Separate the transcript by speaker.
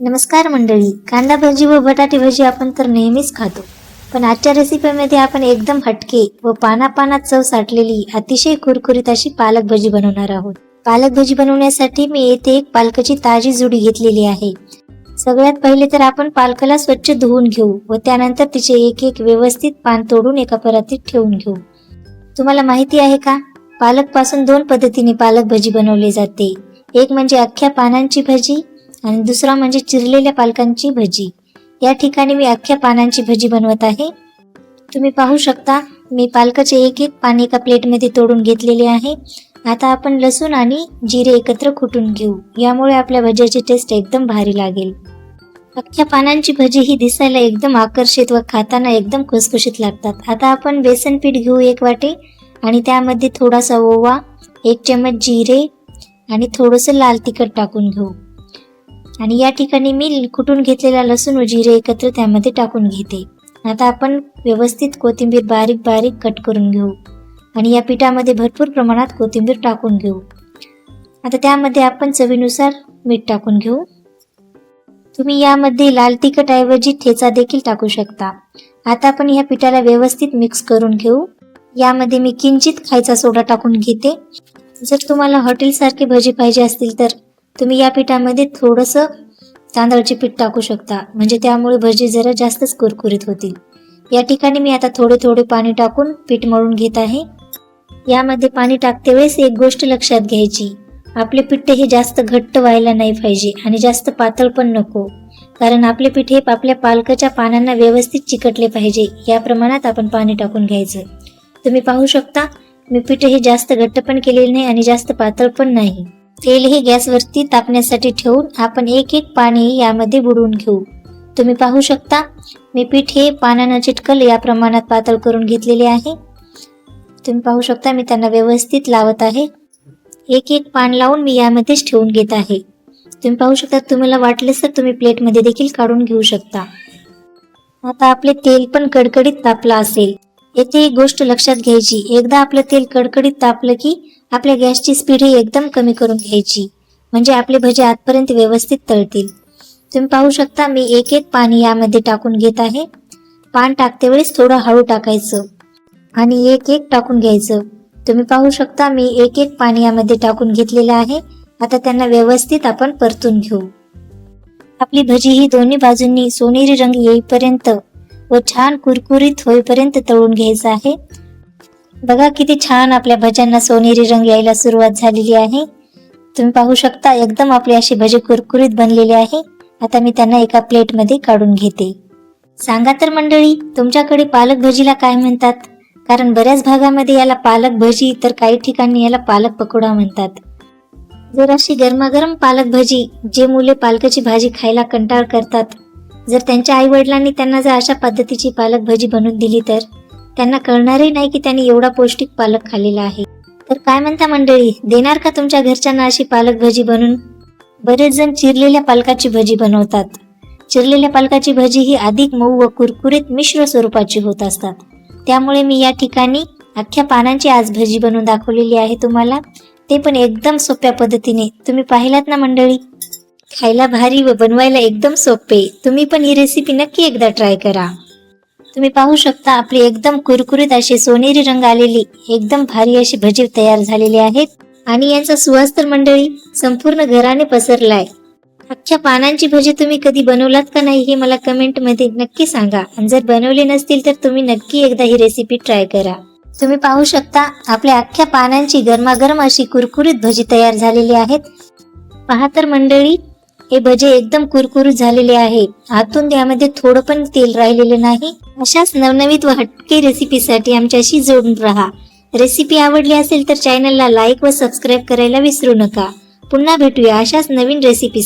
Speaker 1: नमस्कार मंडळी. कांदा भजी व बटाटे भजी आपण तर नेहमीच खातो. पण आजच्या रेसिपीमध्ये आपण एकदम हटके व पानापानात चव साठलेली अतिशय कुरकुरीत अशी पालक भजी बनवणार आहोत. पालक भजी बनवण्यासाठी मी येथे एक पालकाची ताजी जुडी घेतलेली आहे. सगळ्यात पहिले तर आपण पालकाला स्वच्छ धुवून घेऊ व त्यानंतर तिचे एक एक व्यवस्थित पान तोडून एका परातीत ठेवून घेऊ. तुम्हाला माहिती आहे का? पालकपासून दोन पद्धतीने पालक भजी बनवली जाते. एक म्हणजे अख्ख्या पानांची भजी आणि दुसरा म्हणजे चिरलेल्या पालकांची भजी. या ठिकाणी मी अख्ख्या पानांची भजी बनवत आहे. तुम्ही पाहू शकता मी पालकाचे एक एक पान एका प्लेटमध्ये तोडून घेतलेले आहे. आता आपण लसूण आणि जिरे एकत्र कुटून घेऊ. यामुळे आपल्या भज्याची टेस्ट एकदम भारी लागेल. अख्ख्या पानांची भजी ही दिसायला एकदम आकर्षित व खाताना एकदम खुसखुशीत लागतात. आता आपण बेसन पीठ घेऊ एक वाटे आणि त्यामध्ये थोडासा ओवा एक चमच जिरे आणि थोडंसं लाल तिखट टाकून घेऊ. आणि या ठिकाणी मी कुटून घेतलेला लसूण व जिरे एकत्र त्यामध्ये टाकून घेते. आता आपण व्यवस्थित कोथिंबीर बारीक बारीक कट करून घेऊ. आणि या पिठामध्ये भरपूर प्रमाणात कोथिंबीर टाकून घेऊ. आता त्यामध्ये आपण चवीनुसार मीठ टाकून घेऊ. तुम्ही यामध्ये लाल तिखटऐवजी ठेचा देखील टाकू शकता. आता आपण या पिठाला व्यवस्थित मिक्स करून घेऊ. यामध्ये मी किंचित खायचा सोडा टाकून घेते. जर तुम्हाला हॉटेलसारखे भजी पाहिजे असतील तर तुम्ही या पिठामध्ये थोडंसं तांदळाचे पीठ टाकू शकता. म्हणजे त्यामुळे भजी जरा जास्तच कुरकुरीत होतील. या ठिकाणी मी आता थोडे थोडे पाणी टाकून पीठ मळून घेत आहे. यामध्ये पाणी टाकते वेळेस एक गोष्ट लक्षात घ्यायची. आपले पीठ हे जास्त घट्ट व्हायला नाही पाहिजे आणि जास्त पातळ पण नको. कारण आपले पीठ हे आपल्या पालकाच्या पानांना व्यवस्थित चिकटले पाहिजे. या प्रमाणात आपण पाणी टाकून घ्यायचं. तुम्ही पाहू शकता मी पीठ हे जास्त घट्ट पण केलेले नाही आणि जास्त पातळ पण नाही. तेल हे गॅसवरती तापण्यासाठी ठेवून आपण एक एक पाणी यामध्ये बुडवून घेऊ. तुम्ही पाहू शकता मी पीठ हे पानांना चिटकल या प्रमाणात पातळ करून घेतलेले आहे. तुम्ही पाहू शकता मी त्यांना व्यवस्थित लावत आहे. एक एक पान लावून मी यामध्येच ठेवून घेत आहे. तुम्ही पाहू शकता तुम्हाला वाटलेस तर तुम्ही प्लेटमध्ये देखील काढून घेऊ शकता. आता आपले तेल पण कडकडीत तापलं असेल. येथे एक गोष्ट लक्षात घ्यायची. एकदा आपलं तेल कडकडीत तापलं की आपल्या गॅसची स्पीड ही एकदम कमी करून घ्यायची. म्हणजे आपले भजे आतपर्यंत व्यवस्थित तळतील. तुम्ही पाहू शकता मी एक एक पाणी यामध्ये टाकून घेत आहे. पान टाकते वेळेस थोडं हळू टाकायचं आणि एक एक टाकून घ्यायचं. तुम्ही पाहू शकता मी एक एक पाणी यामध्ये टाकून घेतलेलं आहे. आता त्यांना व्यवस्थित आपण परतून घेऊ. आपली भजी ही दोन्ही बाजूंनी सोनेरी रंग येईपर्यंत व छान कुरकुरीत होईपर्यंत तळून घ्यायचं आहे. बघा किती छान आपल्या भज्यांना सोनेरी रंग यायला सुरुवात झालेली आहे. तुम्ही पाहू शकता एकदम आपली अशी भजी कुरकुरीत बनलेली आहे. आता मी त्यांना एका प्लेटमध्ये काढून घेते. सांगा तर मंडळी तुमच्याकडे पालक भजीला काय म्हणतात? कारण बऱ्याच भागामध्ये याला पालक भजी तर काही ठिकाणी याला पालक पकोडा म्हणतात. जर अशी गरमागरम पालक भजी जे मुले पालकाची भाजी खायला कंटाळ करतात जर त्यांच्या आई वडिलांनी त्यांना जर अशा पद्धतीची पालक भजी बनवून दिली तर? त्यांना कळणारही नाही की त्यांनी एवढा पौष्टिक पालक खाल्लेला आहे. तर काय म्हणता मंडळी देणार का तुमच्या घरच्यांना अशी पालक भजी बनवून? बरेच जण चिरलेल्या पालकाची भजी बनवतात. चिरलेल्या पालकाची भजी ही अधिक मऊ व कुरकुरीत मिश्र स्वरूपाची होत असतात. त्यामुळे मी या ठिकाणी अख्ख्या पानांची आज भजी बनवून दाखवलेली आहे तुम्हाला. ते पण एकदम सोप्या पद्धतीने. तुम्ही पाहिलात ना मंडळी? खायला भारी व बनवायला एकदम सोपे. तुम्ही पण ही रेसिपी नक्की एकदा ट्राय करा. तुम्ही पाहू शकता आपली एकदम कुरकुरीत अशी सोनेरी रंग आलेली एकदम भारी अशी भजी तयार झालेली आहेत. आणि यांचा सुवास तर मंडळी संपूर्ण घराने पसरलाय. अख्ख्या पानांची भजी तुम्ही कधी बनवलात का नाही हे मला कमेंटमध्ये नक्की सांगा. आणि जर बनवले नसतील तर तुम्ही नक्की एकदा ही रेसिपी ट्राय करा. तुम्ही पाहू शकता आपल्या अख्ख्या पानांची गरमागरम अशी कुरकुरीत भजी तयार झालेली आहेत. पहा तर मंडळी हे भजे एकदम कुरकुरीत झालेले आहे आतून त्यामध्ये थोडं पण तेल राहिलेले नाही. अशाच नवनवीन व हटके रेसिपीसाठी आमच्याशी जोडून राहा. रेसिपी आवडली असेल तर चॅनलला लाईक व सबस्क्राईब करायला विसरू नका. पुन्हा भेटूया अशाच नवीन रेसिपी